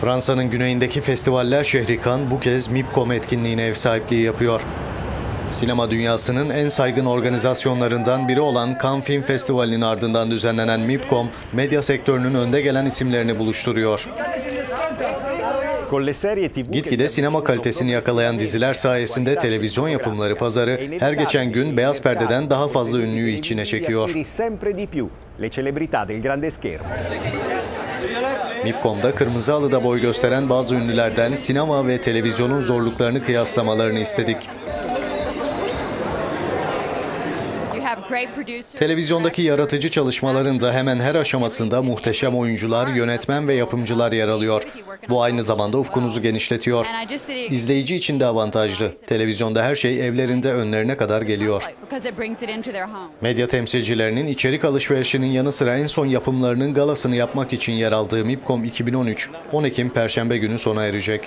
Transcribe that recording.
Fransa'nın güneyindeki festivaller şehri Cannes bu kez MIPCOM etkinliğine ev sahipliği yapıyor. Sinema dünyasının en saygın organizasyonlarından biri olan Cannes Film Festivali'nin ardından düzenlenen MIPCOM, medya sektörünün önde gelen isimlerini buluşturuyor. Gitgide sinema kalitesini yakalayan diziler sayesinde televizyon yapımları pazarı her geçen gün beyaz perdeden daha fazla ünlüyü içine çekiyor. MIPCOM'da kırmızı halıda boy gösteren bazı ünlülerden sinema ve televizyonun zorluklarını kıyaslamalarını istedik. Televizyondaki yaratıcı çalışmaların da hemen her aşamasında muhteşem oyuncular, yönetmen ve yapımcılar yer alıyor. Bu aynı zamanda ufkunuzu genişletiyor. İzleyici için de avantajlı. Televizyonda her şey evlerinde önlerine kadar geliyor. Medya temsilcilerinin içerik alışverişinin yanı sıra en son yapımlarının galasını yapmak için yer aldığı MIPCOM 2013, 10 Ekim Perşembe günü sona erecek.